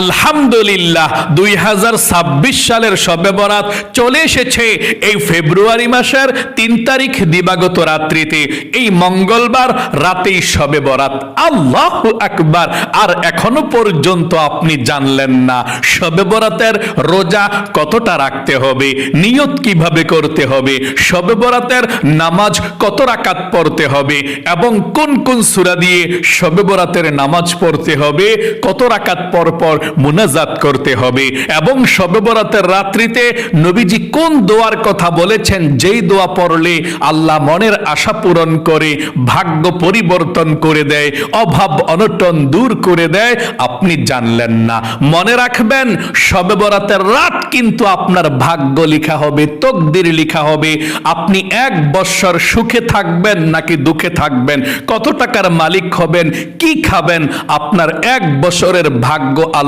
আলহামদুলিল্লাহ, দুই হাজার ছাব্বিশ সালের সবে বরাত চলে এসেছে। এই ফেব্রুয়ারি মাসের তিন তারিখ দিবাগত রাত্রিতে। এই মঙ্গলবার রাতেই সবে বরাত আল্লাহ আকবার। আর এখনও পর্যন্ত আপনি জানলেন না সবে বরাতের রোজা কতটা রাখতে হবে, নিয়ত কীভাবে করতে হবে সবে বরাতের নামাজ কত রাকাত পড়তে হবে, এবং কোন কোন সূরা দিয়ে সবে বরাতের নামাজ পড়তে হবে, কত রাকাত পর পর মুনাজাত করতে হবে। এবং সবে বরাতের রাত্রিতে নবীজি কোন দোয়ার কথা বলেছেন, যেই দোয়া পড়লে আল্লাহ মনের আশা পূরণ করে, ভাগ্য পরিবর্তন করে দেয়, অভাব অনটন দূর করে দেয়, আপনি জানলেন না। মনে রাখবেন সবে বরাতের রাত কিন্তু আপনার ভাগ্য লিখা হবে, তকদির লিখা হবে। আপনি এক বৎসর সুখে থাকবেন নাকি দুঃখে থাকবেন? কত টাকার মালিক হবেন? কি খাবেন? আপনার এক বছরের ভাগ্য আল্লাহ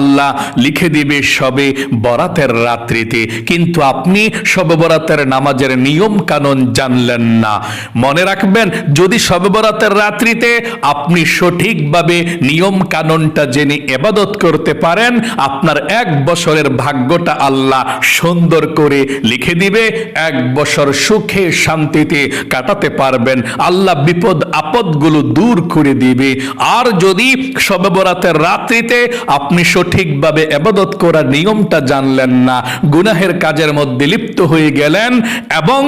লিখে দিবে সবে বরাতের রাত্রিতে। কিন্তু আপনি সবে বরাতের নামাজের নিয়ম কানুন জানলেন না। মনে রাখবেন, যদি সবে বরাতের রাত্রিতে আপনি সঠিকভাবে নিয়ম কানুনটা জেনে এবাদত করতে পারেন, আপনার এক বছরের ভাগ্যটা আল্লাহ সুন্দর করে লিখে দিবে, এক বছর সুখে শান্তিতে কাটাতে পারবেন। আল্লাহ বিপদ আপদগুলো দূর করে দিবে। আর যদি সবে বরাতের রাত্রিতে আপনি সঠিকভাবে এবাদত করার নিয়মটা জানলেন না। গুনাহের কাজের মধ্যে লিপ্ত হয়ে গেলেন এবং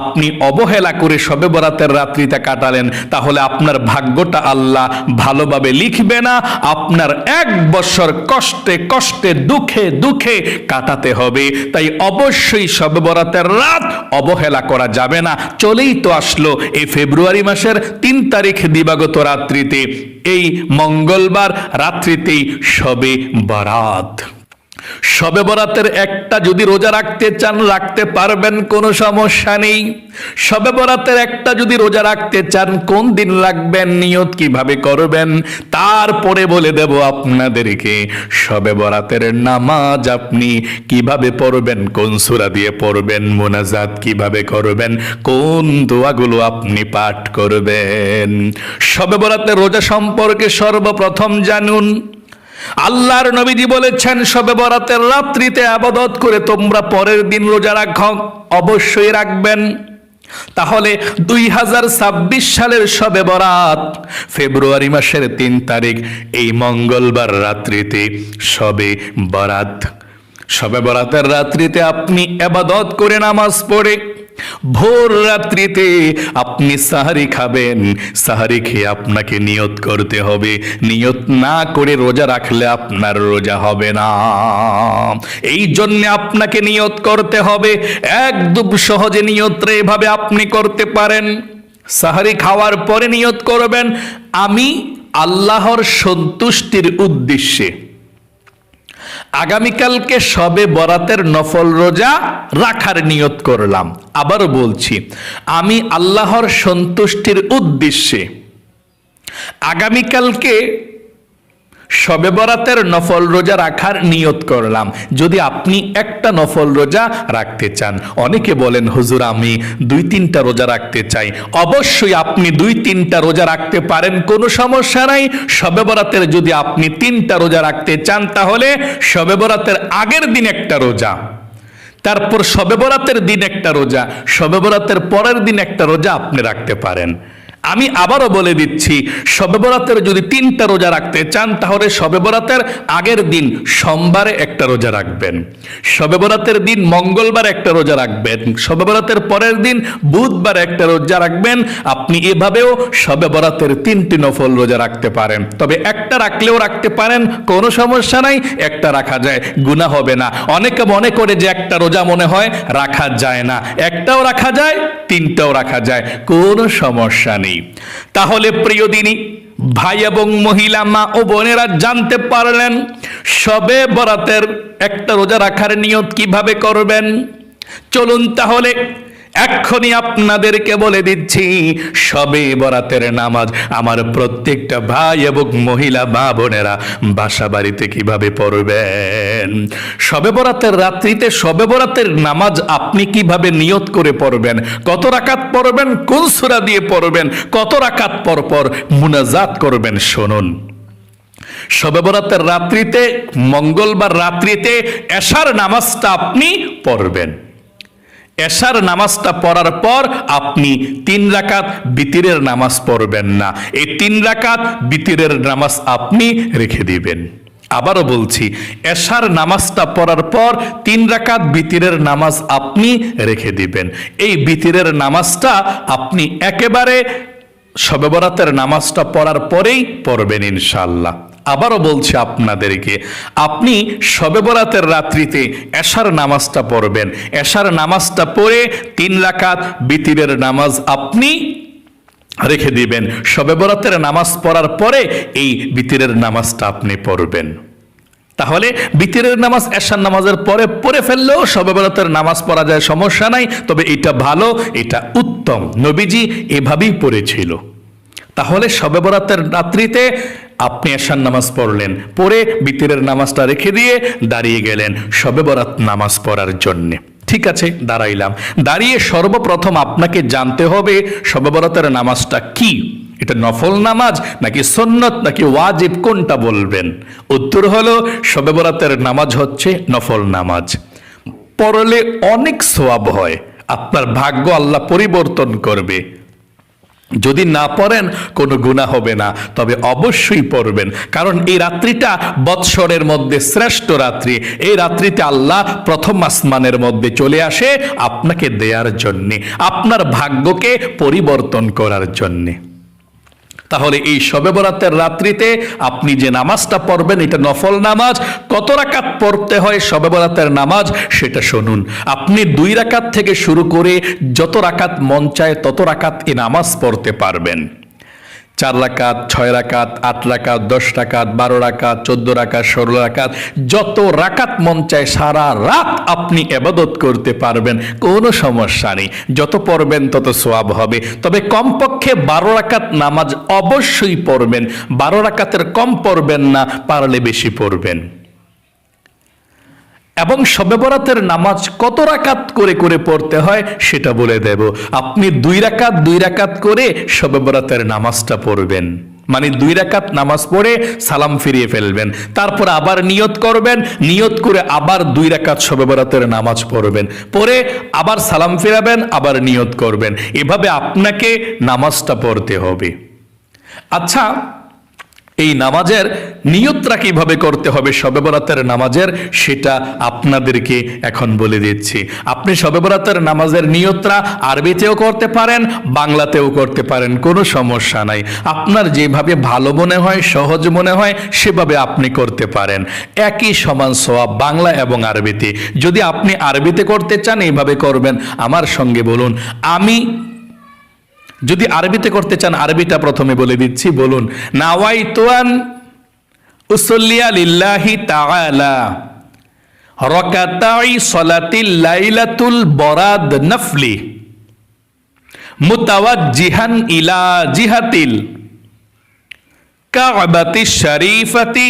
আপনি অবহেলা করে সবে বরাতের রাত্রিতে কাটালেন। তাহলে আপনার ভাগ্যটা আল্লাহ ভালোভাবে লিখবে না। আপনার এক বছর কষ্টে কষ্টে দুঃখে দুঃখে কাটাতে হবে। তাই অবশ্যই সবে বরাতের রাত অবহেলা করা যাবে না। চলেই তো আসলো এই ফেব্রুয়ারি মাসের তিন তারিখ দিবাগত রাত্রিতে। এই মঙ্গলবার রাত্রিতেই সবে বরাত। সবে বরাতের একটা যদি রোজা রাখতে চান, রাখতে পারবেন, কোনো সমস্যা নেই। সবে বরাতের একটা যদি রোজা রাখতে চান, কোন দিন রাখবেন, নিয়ত কীভাবে করবেন, তারপরে বলে দেব আপনাদেরকে সবে বরাতের নামাজ আপনি কীভাবে পড়বেন, কোন সুরা দিয়ে পড়বেন, মোনাজাত কীভাবে করবেন, কোন দোয়াগুলো আপনি পাঠ করবেন। সবে বরাতের রোজা সম্পর্কে সর্বপ্রথম জানুন। আল্লাহর নবীজি বলেছেন, সবে বরাতের রাত্রিতে আবাদত করে তোমরা পরের দিন রোজা রাখ, অবশ্যই রাখবেন। তাহলে দুই হাজার ছাব্বিশ সালের সবে বরাত, ফেব্রুয়ারি মাসের তিন তারিখ, এই মঙ্গলবার রাত্রিতে সবে বরাত। সবে বরাতের রাত্রিতে আপনি আবাদত করে নামাজ পড়ে ভোর রাত্রিতে আপনি সাহারি খাবেন। সাহারি খেয়ে আপনাকে নিয়ত করতে হবে। নিয়ত না করে রোজা রাখলে আপনার রোজা হবে না। এই জন্য আপনাকে নিয়ত করতে হবে। একদম সহজে নিয়তরে এভাবে আপনি করতে পারেন। সাহারি খাওয়ার পরে নিয়ত করবেন। আমি আল্লাহর সন্তুষ্টির উদ্দেশ্যে আগামীকালকে সবে বরাতের নফল রোজা রাখার নিয়ত করলাম। আবারও বলছি, আমি আল্লাহর সন্তুষ্টির উদ্দেশ্যে আগামীকালকে সবে বরাতের নফল রোজা রাখার নিয়ত করলাম। যদি আপনি একটা নফল রোজা রাখতে চান, অনেকে বলেন, হুজুর, আমি দুই তিনটা রোজা রাখতে চাই। অবশ্যই আপনি দুই তিনটা রোজা রাখতে পারেন, কোনো সমস্যা নাই। সবে বরাতের যদি আপনি তিনটা রোজা রাখতে চান, তাহলে সবে বরাতের আগের দিন একটা রোজা, তারপর সবে বরাতের দিন একটা রোজা সবে বরাতের পরের দিন একটা রোজা আপনি রাখতে পারেন। আমি আবারও বলে দিচ্ছি, শবে বরাতের যদি তিনটা রোজা রাখতে চান, তাহলে শবে বরাতের আগের দিন সোমবারে একটা রোজা রাখবেন। শবে বরাতের দিন মঙ্গলবার একটা রোজা রাখবেন। শবে বরাতের পরের দিন বুধবার একটা রোজা রাখবেন। আপনি এভাবেও শবে বরাতের তিনটি নফল রোজা রাখতে পারেন। তবে একটা রাখলেও রাখতে পারেন, কোনো সমস্যা নাই, একটা রাখা যায় গুণা হবে না। অনেকে মনে করে যে একটা রোজা মনে হয় রাখা যায় না। একটাও রাখা যায়, তিনটাও রাখা যায়, কোনো সমস্যা নেই। তাহলে প্রিয় দিনী, ভাই এবং মহিলা মা ও বোনেরা জানতে পারলেন, সবে বরাতের একটা রোজা রাখার নিয়ত কীভাবে করবেন? চলুন তাহলে এক্ষুনি আপনাদেরকে বলে দিচ্ছি সবে বরাতের নামাজ। আমার প্রত্যেকটা ভাই এবং মহিলা, মা বোনেরা বাসা বাড়িতে কীভাবে পড়বেন? সবে বরাতের রাত্রিতে সবে বরাতের নামাজ আপনি কীভাবে নিয়ত করে পড়বেন? কত রাকাত পড়বেন? কোন সূরা দিয়ে পড়বেন? কত রাকাত পর পর মুনাজাত করবেন? শুনুন। শবে বরাতের রাত্রিতে, মঙ্গলবার রাত্রিতে এশার নামাজটা আপনি পড়বেন। এশার নামাজটা পড়ার পর আপনি তিন রাকাত বিতিরের নামাজ পড়বেন না। এই তিন রাকাত বিতিরের নামাজ আপনি রেখে দিবেন। আবারও বলছি, এশার নামাজটা পড়ার পর তিন রাকাত বিতিরের নামাজ আপনি রেখে দিবেন। এই বিতিরের নামাজটা আপনি একেবারে শবে বরাতের নামাজটা পড়ার পরেই পড়বেন ইনশাল্লাহ আবারও বলছি আপনাদেরকে, আপনি শবে বরাতের রাত্রিতে এশার নামাজটা পড়বেন। এশার নামাজটা পড়ে তিন রাকাত বিতিরের নামাজ আপনি রেখে দিবেন। শবে বরাতের নামাজ পড়ার পরে এই বিতিরের নামাজটা আপনি পড়বেন। তাহলে বিতিরের নামাজ, এশার নামাজের পরে পড়ে ফেললেও শবে বরাতের নামাজ পড়া যায়, সমস্যা নাই। তবে এটা ভালো, এটা উত্তম। নবীজি এভাবেই পড়েছিল। তাহলে শবে বরাতের রাত্রিতে আপনি এশার নামাজ পড়লেন পরে বিতিরের নামাজটা রেখে দিয়ে দাঁড়িয়ে গেলেন শবে বরাত নামাজ পড়ার জন্যে। ঠিক আছে, দাঁড়াইলাম। দাঁড়িয়ে সর্বপ্রথম আপনাকে জানতে হবে শবে বরাতের নামাজটা কি? এটা নফল নামাজ নাকি সন্নত নাকি ওয়াজিব, কোনটা বলবেন? উত্তর হলো, শবে বরাতের নামাজ হচ্ছে নফল নামাজ। পড়লে অনেক সোয়াব হয়, আপনার ভাগ্য আল্লাহ পরিবর্তন করবে। যদি না পড়েন, কোনো গুণা হবে না। তবে অবশ্যই পড়বেন। কারণ এই রাত্রিটা বৎসরের মধ্যে শ্রেষ্ঠ রাত্রি। এই রাত্রিতে আল্লাহ প্রথম আসমানের মধ্যে চলে আসে আপনাকে দেয়ার জন্যে, আপনার ভাগ্যকে পরিবর্তন করার জন্যে। তাহলে এই শবে বরাতের রাত্রিতে আপনি যে নামাজটা পড়বেন, এটা নফল নামাজ। কত রাকাত পড়তে হয় শবে বরাতের নামাজ, সেটা শুনুন। আপনি দুই রাকাত থেকে শুরু করে যত রাকাত মন চায় তত রাকাত এ নামাজ পড়তে পারবেন। চার রাকাত, ছয় রাকাত, আট রাকাত, দশ রাকাত, বারো রাকাত, চোদ্দ রাকাত, ষোলো রাকাত, যত রাকাত মন চায় সারা রাত আপনি এবাদত করতে পারবেন, কোনো সমস্যা নেই। যত পড়বেন, তত সোয়াব হবে। তবে কমপক্ষে বারো রাকাত নামাজ অবশ্যই পড়বেন। বারো রাকাতের কম পড়বেন না, পারলে বেশি পড়বেন। এবং শবে বরাতের নামাজ কত রাকাত করে করে পড়তে হয় সেটা বলে দেব। আপনি দুই রাকাত দুই রাকাত করে শবে বরাতের নামাজটা পড়বেন। মানে দুই রাকাত নামাজ পড়ে সালাম ফিরিয়ে ফেলবেন। তারপর আবার নিয়ত করবেন, নিয়ত করে আবার দুই রাকাত শবে বরাতের নামাজ পড়বেন। পড়ে আবার সালাম ফিরাবেন, আবার নিয়ত করবেন। এভাবে আপনাকে নামাজটা পড়তে হবে। আচ্ছা এই নামাজের নিয়তরা কীভাবে করতে হবে শবে বরাতের নামাজের, সেটা আপনাদেরকে এখন বলে দিচ্ছি। আপনি শবে বরাতের নামাজের নিয়তরা আরবিতেও করতে পারেন, বাংলাতেও করতে পারেন, কোনো সমস্যা নাই। আপনার যেভাবে ভালো মনে হয়, সহজ মনে হয়, সেভাবে আপনি করতে পারেন। একই সমান সোয়াব বাংলা এবং আরবিতে। যদি আপনি আরবিতে করতে চান, এইভাবে করবেন। আমার সঙ্গে বলুন, আমি যদি আরবিতে করতে চান, আরবিটা প্রথমে বলে দিচ্ছি, বলুন লিল্লাহি তাআলা, রকাতাই লাইলাতুল বরাদ ইলা জিহাতিল কাবাতি শরীফাতি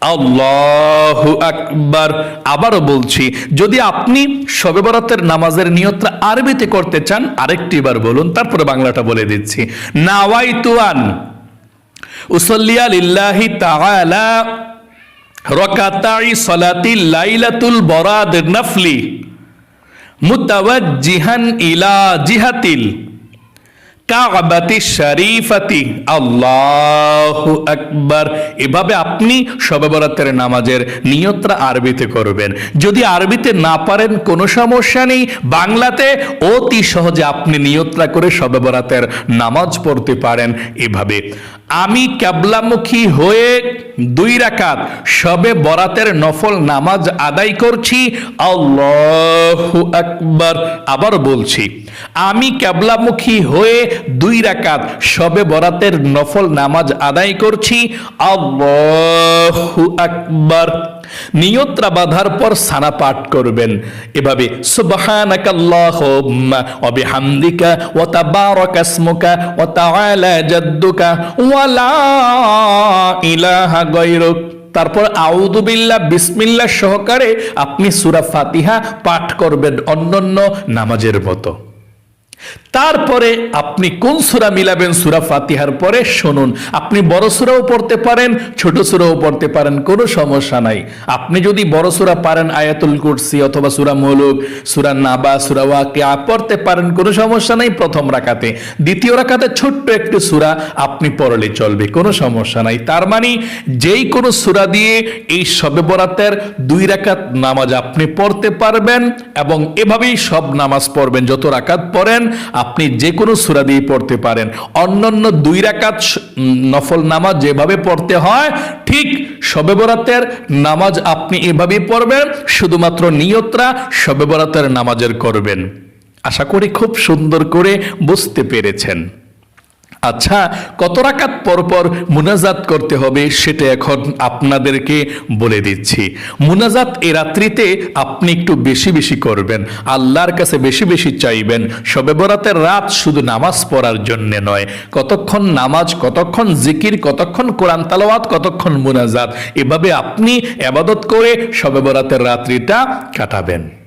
আল্লাহু আকবার। আবারও বলছি, যদি আপনি শবে বরাতের নামাজের নিয়তটা আরবিতে করতে চান, আরেকটি বার বলুন, তারপরে বাংলাটা বলে দিচ্ছি। নাওয়াইতুয়ান, উসল্লিয়া লিল্লাহি তাআলা, রকাতাই সলাতি লাইলাতুল বরাদ নফলি, মুতাওয়াজ্জিহান ইলা জিহাতিল। কাবাতি শরীফাতি, আল্লাহু আকবার। এভাবে আপনি শবে বরাতের নামাজের নিয়তরা আরবিতে করবেন। যদি আরবিতে না পারেন, কোনো সমস্যা নেই। বাংলাতে অতি সহজে আপনি নিয়তরা করে শবে বরাতের নামাজ পড়তে পারেন এভাবে। আমি ক্যাবলামুখী হয়ে দুই রাকাত শবে বরাতের নফল নামাজ আদায় করছি, আল্লাহু আকবার। আবার বলছি আমি ক্যাবলামুখী হয়ে দুই রাকাত সবে বরাতের নফল নামাজ আদায় করছি। আল্লাহু আকবার। নিয়ত্রা বাঁধার পর সানা পাঠ করবেন। এভাবে তারপর আউদুবিল্লাহ বিসমিল্লাহ সহকারে আপনি সুরা ফাতিহা পাঠ করবেন অন্যান্য নামাজের মতো। তারপরে আপনি কোন সুরা মিলাবেন? সুরা ফাতিহার পরে শুনুন। আপনি বড় সুরাও পড়তে পারেন, ছোট সুরাও পড়তে পারেন, কোনো সমস্যা নাই। আপনি যদি বড় সুরা পারেন, আয়াতুল কুরসি অথবা সুরা মৌলুক, সুরা নাবা, সুরা ওয়াকিয়া পড়তে পারেন, কোনো সমস্যা নাই প্রথম রাকাতে। দ্বিতীয় রাকাতে ছোট্ট একটু সুরা আপনি পড়লে চলবে, কোনো সমস্যা নাই। তার মানে যেই কোনো সুরা দিয়ে এই শবে বরাতের দুই রাকাত নামাজ আপনি পড়তে পারবেন এবং এভাবেই সব নামাজ পড়বেন। যত রাকাত পড়েন আপনি যে কোনো সুরা দিয়ে পড়তে পারেন। অন্যান্য দুই রাকাত নফল নামাজ যেভাবে পড়তে হয়, ঠিক শবে বরাতের নামাজ আপনি এভাবেই পড়বেন, শুধুমাত্র নিয়তরা শবে বরাতের নামাজের করবেন। আশা করি খুব সুন্দর করে বুঝতে পেরেছেন। আচ্ছা কত রাকাত পরপর মুনাজাত করতে হবে সেটা এখন আপনাদেরকে বলে দিচ্ছি। মুনাজাত এ রাত্রিতে আপনি একটু বেশি বেশি করবেন, আল্লাহর কাছে বেশি বেশি চাইবেন। সবে বরাতের রাত শুধু নামাজ পড়ার জন্য নয়, কতক্ষণ নামাজ, কতক্ষণ জিকির, কতক্ষণ কোরআন তালাওয়াত, কতক্ষণ মুনাজাত, এভাবে আপনি আবাদত করে সবে বরাতের রাত্রিটা কাটাবেন।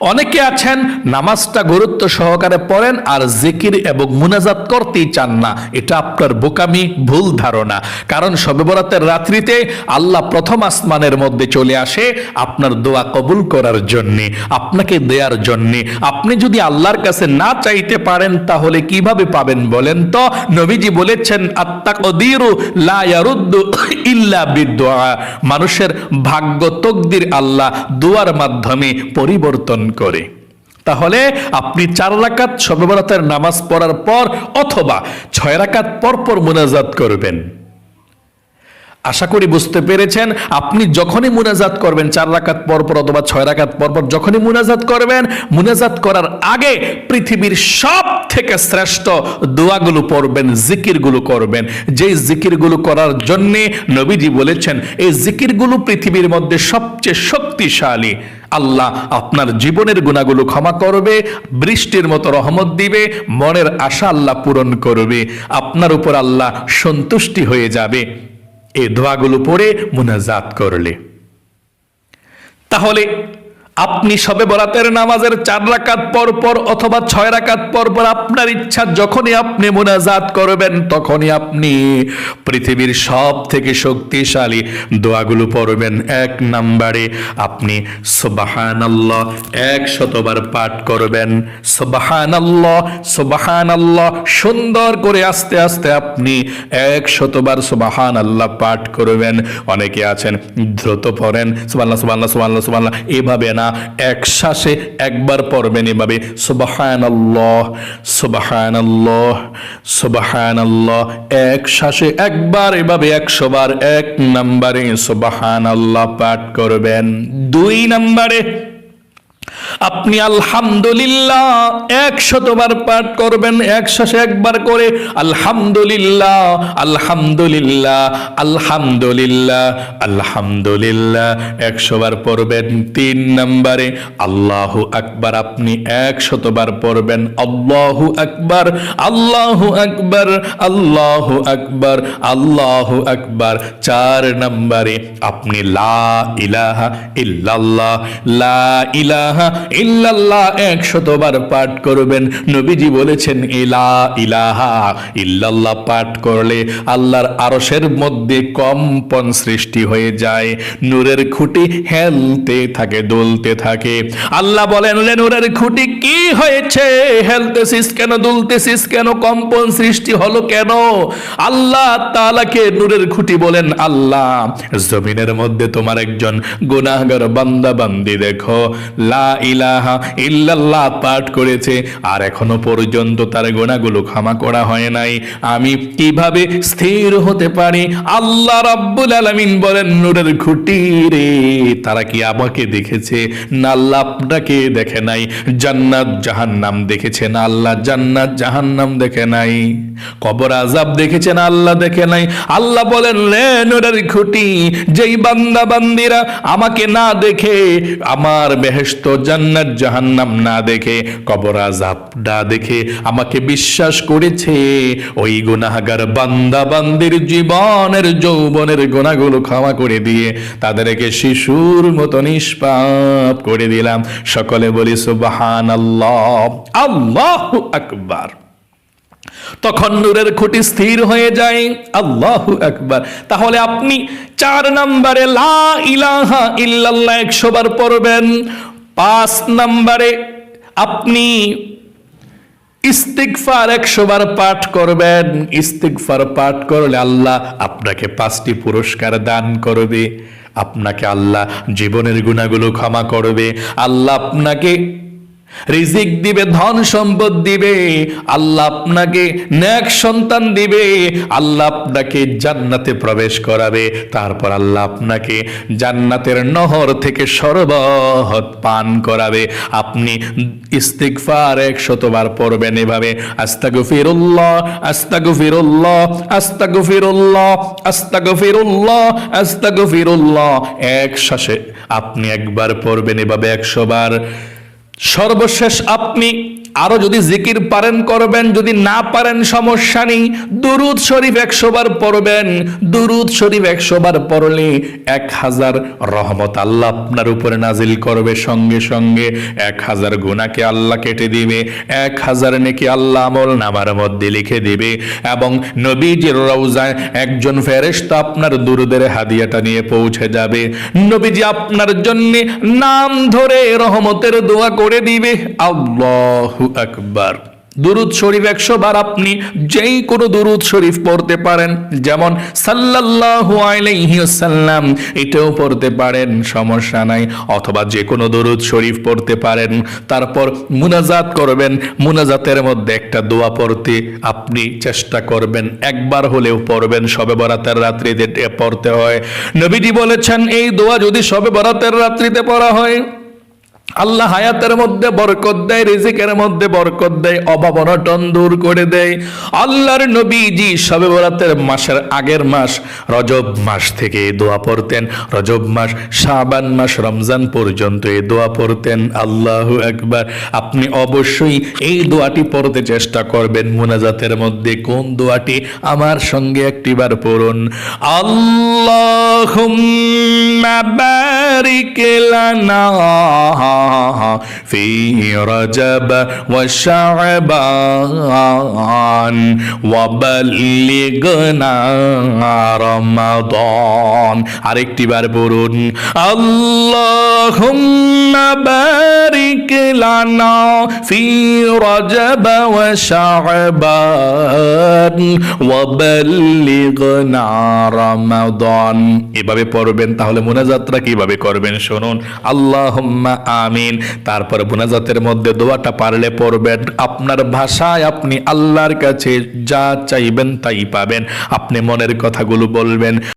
অনেকে আছেন, নামাজটা গুরুত্ব সহকারে পড়েন আর জিকির এবং মুনাজাত করতেই চান না। এটা আপনার বোকামি, ভুল ধারণা। কারণ শবে বরাতের রাত্রিতে আল্লাহ প্রথম আসমানের মধ্যে চলে আসে আপনার দোয়া কবুল করার জন্যে, আপনাকে দেওয়ার জন্যে। আপনি যদি আল্লাহর কাছে না চাইতে পারেন, তাহলে কীভাবে পাবেন বলেন তো? নবীজি বলেছেন আত্মাকদিরু লা ইয়ারুদ্দু ইল্লা বিদুআ। মানুষের ভাগ্য তকদির আল্লাহ দোয়ার মাধ্যমে পরিবর্তন করে। তাহলে আপনি চার রাকাত সর্ববরাতের নামাজ পড়ার পর অথবা ছয় রাকাত পর পর মোনাজাত করবেন। আশা করি বুঝতে পেরেছেন, আপনি যখনই মুনাজাত করবেন, চার রাকাত পরপর অথবা ছয় রাকাত পরপর যখনই মুনাজাত করবেন, মুনাজাত করার আগে পৃথিবীর সব থেকে শ্রেষ্ঠ দোয়াগুলো পড়বেন, জিকিরগুলো করবেন। যেই জিকিরগুলো করার জন্যে নবীজি বলেছেন, এই জিকিরগুলো পৃথিবীর মধ্যে সবচেয়ে শক্তিশালী। আল্লাহ আপনার জীবনের গুণাগুলো ক্ষমা করবে, বৃষ্টির মতো রহমত দিবে, মনের আশা আল্লাহ পূরণ করবে, আপনার উপর আল্লাহ সন্তুষ্টি হয়ে যাবে। এ দোয়াগুলো পড়ে মুনাজাত করলে। তাহলে আপনি সবে বরাতের নামাজের চার রাকাত পর পর অথবা ছয় রাকাত পর পর আপনার ইচ্ছা যখনই আপনি মুনাজাত করবেন, তখনই আপনি পৃথিবীর সব থেকে শক্তিশালী দোয়াগুলো পড়বেন। এক নাম্বারে আপনি সুবাহান আল্লাহ এক শতবার পাঠ করবেন। সুবাহান আল্লাহ সুবাহান আল্লাহ সুন্দর করে আস্তে আস্তে আপনি এক শতবার সুবাহান আল্লাহ পাঠ করবেন। অনেকে আছেন, দ্রুত পড়েন সুবাল্লাহ সুবাল্লাহ সুবাল্লাহ সুবাল্লাহ এভাবে না এক শ্বাসে একবার পড়বেন এভাবে সুবাহান আল্লাহ সুবাহান আল্লাহ সুবাহান আল্লাহ এক শ্বাসে একবার এভাবে, একশো বার, এক নম্বরে সুবাহান আল্লাহ পাঠ করবেন। দুই নম্বরে আপনি আলহামদুলিল্লাহ একশতবার পাঠ করবেন একশাসে একবার করে, আলহামদুলিল্লাহ আলহামদুলিল্লাহ আলহামদুলিল্লাহ আলহামদুলিল্লাহ। একশো বার পড়বেন তিন নম্বরে, আল্লাহু আকবার, আপনি একশতবার পড়বেন, আল্লাহু আকবার আল্লাহু আকবার আল্লাহু আকবার আল্লাহু আকবার। চার নম্বরে, আপনি লা ইলাহা ইল্লাল্লাহ, লা ইলাহা ইল্লাল্লাহ একশতবার পাঠ করবেন। নবীজি বলেছেন, ইলা ইলাহা ইল্লাল্লাহ পাঠ করলে আল্লাহর মধ্যে কম্পন সৃষ্টি হয়ে যায়। নূরের খুঁটি হেলতে থাকে, দুলতে থাকে। আল্লাহ বলেন, "লে নূরের খুঁটি কি হয়েছে? হেলতেছিস কেন? দুলতেছিস কেন? কম্পন সৃষ্টি হলো কেন? আল্লাহ তাআলাকে নূরের খুঁটি বলেন, আল্লাহ, জমিনের মধ্যে তোমার একজন গুনাহগার বান্দা বান্দি দেখো। লা ইলাহা ইল্লাল্লাহ পাঠ করেছে, আর এখনও পর্যন্ত তার গোনাগুলো ক্ষমা করা হয় নাই। আমি কীভাবে স্থির হতে পারি? আল্লাহ রাব্বুল বলেন রে, তারা কি আমাকে দেখেছে? না দেখে নাই। জান্নাত দেখেছে, না আল্লাহ জান্নাত দেখে নাই। কবর আজাব দেখেছেন আল্লাহ দেখে নাই। আল্লাহ বলেন খুঁটি, যেই বান্দা বান্দিরা আমাকে না দেখে, আমার বেহেশত জান জান্নাত, জাহান্নাম না দেখে, কবর আজাব না দেখে আমাকে বিশ্বাস করেছে। ওই গুনাহগার বান্দা বান্দির জীবনের, যৌবনের গুণাগুলো ক্ষমা করে দিয়ে তাদেরকে শিশুর মতো নিষ্পাপ করে দিলাম। সকলে বলি সুবাহান আল্লাহ আল্লাহ আকবার। তখন নূরের খুঁটি স্থির হয়ে যায়, আল্লাহু আকবার। তাহলে আপনি চার নম্বরে লা ইলাহা ইল্লাল্লাহ একশো বার পড়বেন। পাঁচ নম্বরে আপনি ইস্তিকফার একশো বার পাঠ করবেন। ইস্তিকফার পাঠ করলে আল্লাহ আপনাকে পাঁচটি পুরস্কার দান করবে। আপনাকে আল্লাহ জীবনের গুণাগুলো ক্ষমা করবে। আল্লাহ আপনাকে রিজিক দিবে, ধন সম্পদ দিবে, আল্লাহ আপনাকে ন্যাক সন্তান দিবে, আল্লাহ আপনাকে জান্নাতে প্রবেশ করাবে, তারপর আল্লাহ আপনাকে জান্নাতের নহর থেকে পান করাবে। আপনি ইস্তিগফার একশতবার পড়বেন এভাবে এক শ্বাসে আপনি একবার পড়বেন এভাবে একশো বার সর্বশেষ আপনি আরও যদি জিকির পারেন করবেন, যদি না পারেন সমস্যা নেই। দুরুদ শরীফ একশো বার পড়বেন, দুরুদ শরীফ একশো বার পড়লে এক হাজার রহমত আল্লাহ আপনার উপরে নাজিল করবে। সঙ্গে সঙ্গে এক হাজার গুণাকে আল্লাহ কেটে দিবে, এক হাজার নেকি আল্লাহ আমল নামার মধ্যে লিখে দিবে এবং নবীজির রওজায় একজন ফেরেশতা আপনার দুরুদের হাদিয়াটা নিয়ে পৌঁছে যাবে। নবীজি আপনার জন্য নাম ধরে রহমতের দোয়া করে দিবে। আল্লাহু আকবার। দুরুদ শরীফ একশো বার আপনি যেই কোনো দুরুদ শরীফ পড়তে পারেন, যেমন সাল্লাল্লাহু আলাইহি ওয়াসাল্লাম, এটাও পড়তে পারেন, সমস্যা নাই। অথবা যে কোনো দুরুদ শরীফ পড়তে পারেন, তারপর মুনাজাত করবেন, মুনাজাতের মধ্যে একটা দোয়া পড়তে আপনি চেষ্টা করবেন, একবার হলেও পড়বেন, সবে বরাতের রাত্রিতে পড়তে হয়। নবীজি বলেছেন, এই দোয়া যদি সবে বরাতের রাত্রিতে পড়া হয় আল্লাহ হায়াতের মধ্যে বরকত দেয়, রিজিকের মধ্যে বরকত দেয়, অভাব অনটন দূর করে দেয়। আল্লাহর নবীজি সবে বরাতের মাসের আগের মাস, রজব মাস থেকে দোয়া পড়তেন। রজব মাস, শাবান মাস, রমজান পর্যন্ত এই দোয়া পড়তেন। আল্লাহ একবার আপনি অবশ্যই এই দোয়াটি পড়তে চেষ্টা করবেন মুনাজাতের মধ্যে। কোন দোয়াটি? আমার সঙ্গে একটিবার পড়ুন। আল্লাহুম্মা বারিক লানা في رجب وشعبان وبلغنا رمضان আরেকটি বার পড়ুন আল্লাহুম্মা বারিক লানা ফি রজব ওয়া শাবান ওয়া বাল্লিগনা রমাদান এভাবে পড়বেন তাহলে মোনাজাতটা কিভাবে করবেন শুনুন আল্লাহুম্মা আমিন। তারপর বোনাজাতের মধ্যে দোয়াটা পারলে পড়বেন। আপনার ভাষায় আপনি আল্লাহর কাছে যা চাইবেন তাই পাবেন। আপনি মনের কথাগুলো বলবেন।